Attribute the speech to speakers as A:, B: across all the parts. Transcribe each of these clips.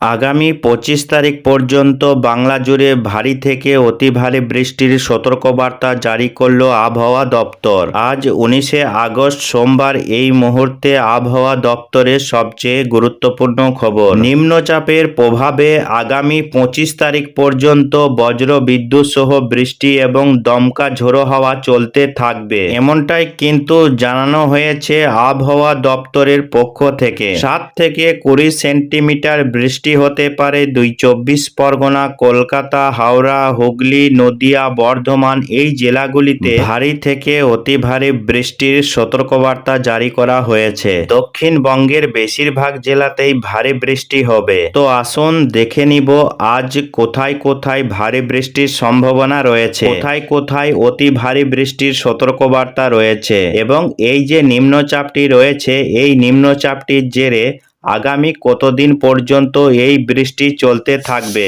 A: আগামী পঁচিশ তারিখ পর্যন্ত বাংলা জুড়ে ভারী থেকে অতি ভারী বৃষ্টির সতর্কবার্তা জারি করল আবহাওয়া দপ্তর। আজ উনিশে আগস্ট সোমবার এই মুহূর্তে আবহাওয়া দপ্তরের সবচেয়ে গুরুত্বপূর্ণ খবর। নিম্নচাপের প্রভাবে আগামী পঁচিশ তারিখ পর্যন্ত বজ্র বিদ্যুৎ সহ বৃষ্টি এবং দমকা ঝোড়ো হাওয়া চলতে থাকবে। এমনটাই কিন্তু জানানো হয়েছে আবহাওয়া দপ্তরের পক্ষ থেকে। সাত থেকে কুড়ি সেন্টিমিটার বৃষ্টি হতে পারে দুই চব্বিশ পরগনা কলকাতা হাওড়া হুগলি নদিয়া বর্ধমান এই জেলাগুলিতে ভারী থেকে অতি ভারী বৃষ্টির সতর্কবার্তা জারি করা হয়েছে। দক্ষিণবঙ্গের বেশিরভাগ জেলাতেই ভারী বৃষ্টি হবে। তো আসুন দেখে নিব আজ কোথায় কোথায় ভারী বৃষ্টির সম্ভাবনা রয়েছে। কোথায় কোথায় অতি ভারী বৃষ্টির সতর্কবার্তা রয়েছে। এবং এই যে নিম্নচাপটি রয়েছে এই নিম্নচাপটির জেরে আগামী কতদিন পর্যন্ত এই বৃষ্টি চলতে থাকবে?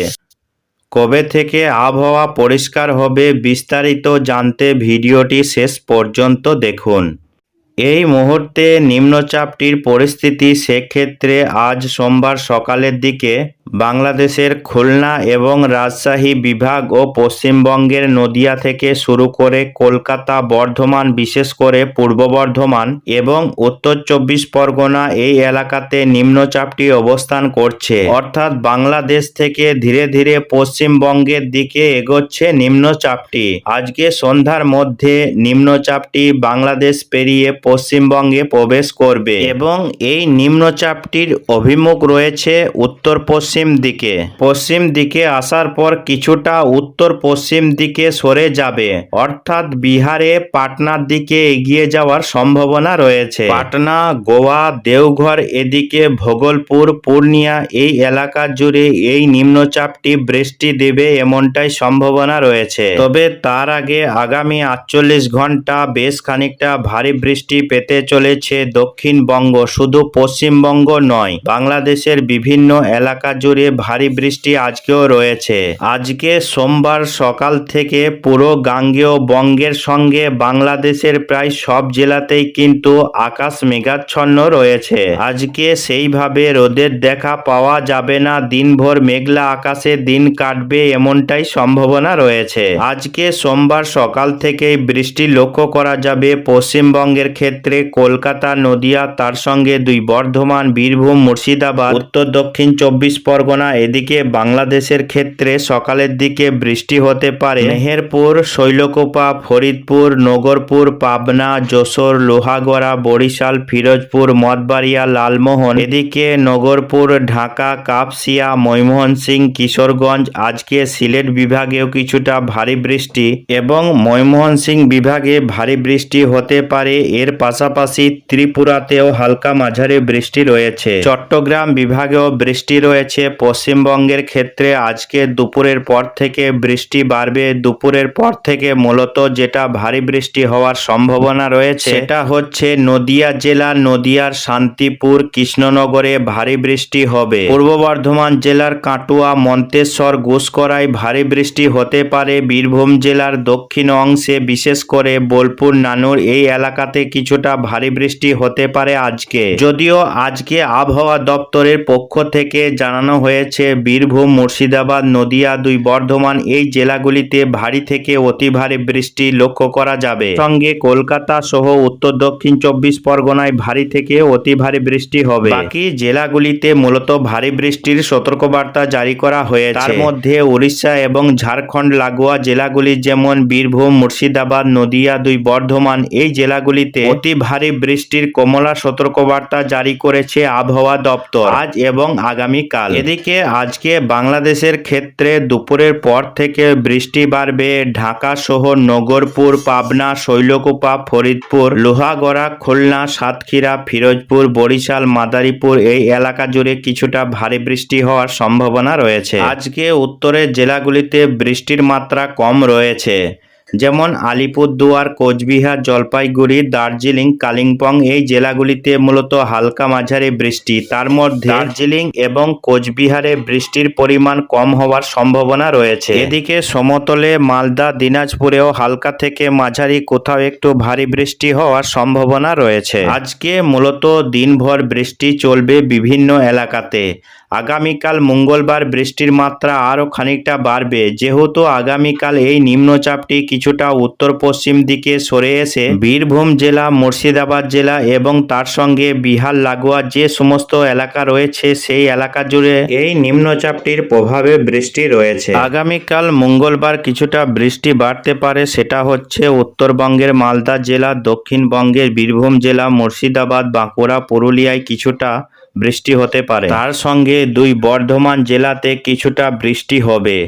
A: কবে থেকে আবহাওয়া পরিষ্কার হবে বিস্তারিত জানতে ভিডিওটি শেষ পর্যন্ত দেখুন। এই মুহূর্তে নিম্নচাপটির পরিস্থিতি সেক্ষেত্রে আজ সোমবার সকালের দিকে বাংলাদেশের খুলনা এবং রাজশাহী বিভাগ ও পশ্চিমবঙ্গের নদিয়া থেকে শুরু করে কলকাতা বর্ধমান, বিশেষ করে পূর্ব বর্ধমান এবং উত্তর চব্বিশ পরগনা এই এলাকাতে নিম্নচাপটি অবস্থান করছে। অর্থাৎ বাংলাদেশ থেকে ধীরে ধীরে পশ্চিমবঙ্গের দিকে এগোচ্ছে নিম্নচাপটি। আজকে সন্ধ্যার মধ্যে নিম্নচাপটি বাংলাদেশ পেরিয়ে পশ্চিমবঙ্গে প্রবেশ করবে এবং এই নিম্নচাপটির অভিমুখ রয়েছে উত্তর পশ্চিম দিকে। পশ্চিম দিকে আসার পর কিছুটা উত্তর পশ্চিম দিকে সরে যাবে। অর্থাৎ বিহারে পাটনার দিকে এগিয়ে যাওয়ার সম্ভাবনা রয়েছে। পাটনা, গোয়া, দেওঘর এদিকে ভোগলপুর, পূর্ণিয়া এই এলাকা জুড়ে এই নিম্নচাপটি বৃষ্টি দেবে এমনটাই সম্ভাবনা রয়েছে। তবে তার আগে আগামী আটচল্লিশ ঘণ্টা বেশ খানিকটা ভারী বৃষ্টি পেতে চলেছে দক্ষিণবঙ্গ, শুধু পশ্চিমবঙ্গ নয়, বাংলাদেশের বিভিন্ন এলাকা জুড়ে। ভারী বৃষ্টি আজকেও রয়েছে। আজকে সোমবার সকাল থেকে পুরো গাঙ্গেয় বঙ্গের সঙ্গে বাংলাদেশের প্রায় সব জেলাতেই কিন্তু আকাশ মেঘাচ্ছন্ন রয়েছে। আজকে সেইভাবে রোদের দেখা পাওয়া যাবে না, দিনভর মেঘলা আকাশে দিন কাটবে এমনটাই সম্ভাবনা রয়েছে। আজকে সোমবার সকাল থেকেই বৃষ্টি লক্ষ্য করা যাবে পশ্চিমবঙ্গের ক্ষেত্রে কলকাতা, নদিয়া, তার সঙ্গে দুই বর্ধমান, বীরভূম, মুর্শিদাবাদ, উত্তর দক্ষিণ চব্বিশ পরগনা এদিকে বাংলাদেশের ক্ষেত্রে সকালের দিকে বৃষ্টি হতে পারে। মেহেরপুর, শৈলকোপা, ফরিদপুর, নগরপুর, পাবনা, যশোর, লোহাগড়া, বরিশাল, ফিরোজপুর, মঠবাড়িয়া, লালমোহন, এদিকে নগরপুর, ঢাকা, কাপসিয়া ময়মোহনসিং কিশোরগঞ্জ, আজকে সিলেট বিভাগেও কিছুটা ভারী বৃষ্টি এবং ময়মোহনসিং বিভাগে ভারী বৃষ্টি হতে পারে। এর পাশাপাশি ত্রিপুরাতেও হালকা মাঝারি বৃষ্টি রয়েছে। চট্টগ্রাম বিভাগেও বৃষ্টি রয়েছে। পশ্চিমবঙ্গের ক্ষেত্রে আজকে দুপুরের পর থেকে বৃষ্টি বাড়বে। দুপুরের পর থেকে মূলত যেটা ভারী বৃষ্টি হওয়ার সম্ভাবনা রয়েছে, সেটা হচ্ছে নদিয়া জেলা, নদিয়ার শান্তিপুর, কৃষ্ণনগরে ভারী বৃষ্টি হবে। পূর্ব বর্ধমান জেলার কাটুয়া, মন্তেশ্বর ঘুষকরায় ভারী বৃষ্টি হতে পারে। বীরভূম জেলার দক্ষিণ অংশে, বিশেষ করে বোলপুর, নানুর এই এলাকাতে কিছুটা ভারী বৃষ্টি হতে পারে আজকে। যদিও আজকে আবহাওয়া দপ্তরের পক্ষ থেকে জানানো হয়েছে, বীরভূম, মুর্শিদাবাদ, নদিয়া, দুই বর্ধমান, এই জেলাগুলিতে ভারী থেকে অতি ভারী বৃষ্টি লক্ষ্য করা যাবে। সঙ্গে কলকাতা সহ উত্তর দক্ষিণ চব্বিশ পরগনায় ভারী থেকে অতি ভারী বৃষ্টি হবে। বাকি জেলাগুলিতে মূলত ভারী বৃষ্টির সতর্কবার্তা জারি করা হয়েছে। তার মধ্যে উড়িষ্যা এবং ঝাড়খণ্ড লাগোয়া জেলাগুলি যেমন বীরভূম, মুর্শিদাবাদ, নদিয়া, দুই বর্ধমান, এই জেলাগুলিতে অতি ভারী বৃষ্টির কমলা সতর্কবার্তা জারি করেছে আবহাওয়া দপ্তর। আজ এবং আগামীকাল। এদিকে আজকে বাংলাদেশের ক্ষেত্রে দুপুরের পর থেকে বৃষ্টি বাড়বে। ঢাকা সহ নগরপুর, পাবনা, শৈলকুপা, ফরিদপুর, লোহাগড়া, খুলনা, সাতক্ষীরা, ফিরোজপুর, বরিশাল, মাদারীপুর এই এলাকা জুড়ে কিছুটা ভারী বৃষ্টি হওয়ার সম্ভাবনা রয়েছে। আজকে উত্তরের জেলাগুলিতে বৃষ্টির মাত্রা কম রয়েছে। যেমন আলিপুরদুয়ার, কোচবিহার, জলপাইগুড়ি, দার্জিলিং, কালিম্পং এই জেলাগুলিতে মূলত হালকা মাঝারি বৃষ্টি। তার মধ্যে দার্জিলিং এবং কোচবিহারে বৃষ্টির পরিমাণ কম হওয়ার সম্ভাবনা রয়েছে। এদিকে সমতলে মালদা, দিনাজপুরেও হালকা থেকে মাঝারি কোথাও একটু ভারী বৃষ্টি হওয়ার সম্ভাবনা রয়েছে। আজকে মূলত দিনভর বৃষ্টি চলবে বিভিন্ন এলাকাতে। আগামীকাল মঙ্গলবার বৃষ্টির মাত্রা আরও খানিকটা বাড়বে। যেহেতু আগামীকাল এই নিম্নচাপটি কিছুটা উত্তর পশ্চিম দিকে সরে এসে বীরভূম জেলা, মুর্শিদাবাদ জেলা এবং তার সঙ্গে বিহার, লাগোয়া যে সমস্ত এলাকা রয়েছে সেই এলাকা জুড়ে এই নিম্নচাপটির প্রভাবে বৃষ্টি রয়েছে। আগামীকাল মঙ্গলবার কিছুটা বৃষ্টি বাড়তে পারে সেটা হচ্ছে উত্তরবঙ্গের মালদা জেলা, দক্ষিণবঙ্গের বীরভূম জেলা, মুর্শিদাবাদ, বাঁকুড়া, পুরুলিয়ায় কিছুটা বৃষ্টি হতে পারে। তার সঙ্গে দুই বর্ধমান জেলাতে কিছুটা বৃষ্টি হবে।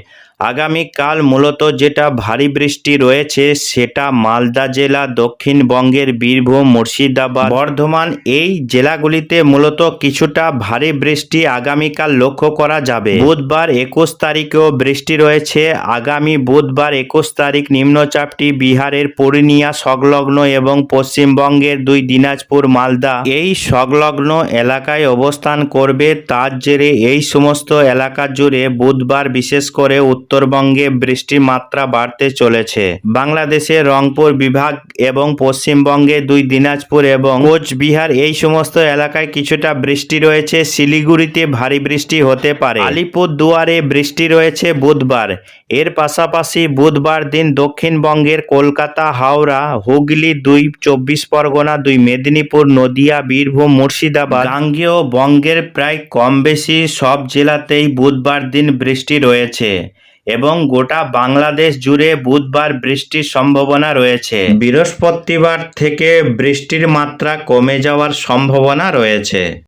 A: আগামীকাল মূলত যেটা ভারী বৃষ্টি রয়েছে সেটা মালদা জেলা, দক্ষিণবঙ্গের বীরভূম, মুর্শিদাবাদ। বর্ধমান এই জেলাগুলিতে মূলত কিছুটা ভারী বৃষ্টি আগামীকাল লক্ষ্য করা যাবে। বুধবার একুশ তারিখেও বৃষ্টি রয়েছে। আগামী বুধবার একুশ তারিখ নিম্নচাপটি বিহারের পূর্ণিয়া, সংলগ্ন এবং পশ্চিমবঙ্গের দুই দিনাজপুর, মালদা। এই সংলগ্ন এলাকায় অবস্থান করবে তার জেরে এই সমস্ত এলাকা জুড়ে বুধবার বিশেষ করে উত্তরবঙ্গে বৃষ্টির মাত্রা বাড়তে চলেছে। বাংলাদেশে রংপুর বিভাগ এবং পশ্চিমবঙ্গে দুই, দিনাজপুর এবং কোচবিহার এই সমস্ত এলাকায় কিছুটা বৃষ্টি রয়েছে। শিলিগুড়িতে ভারী বৃষ্টি হতে পারে। আলিপুর দুয়ারে বৃষ্টি রয়েছে বুধবার। এর পাশাপাশি বুধবার দিন দক্ষিণবঙ্গের কলকাতা, হাওড়া, হুগলি, দুই, চব্বিশ পরগনা, দুই, মেদিনীপুর, নদিয়া, বীরভূম, মুর্শিদাবাদ গাঙ্গেয় বঙ্গের প্রায় কম বেশি সব জেলাতেই বুধবার দিন বৃষ্টি রয়েছে। এবং গোটা বাংলাদেশ জুড়ে বুধবার বৃষ্টির সম্ভাবনা রয়েছে। বৃহস্পতিবার থেকে বৃষ্টির মাত্রা কমে যাওয়ার সম্ভাবনা রয়েছে।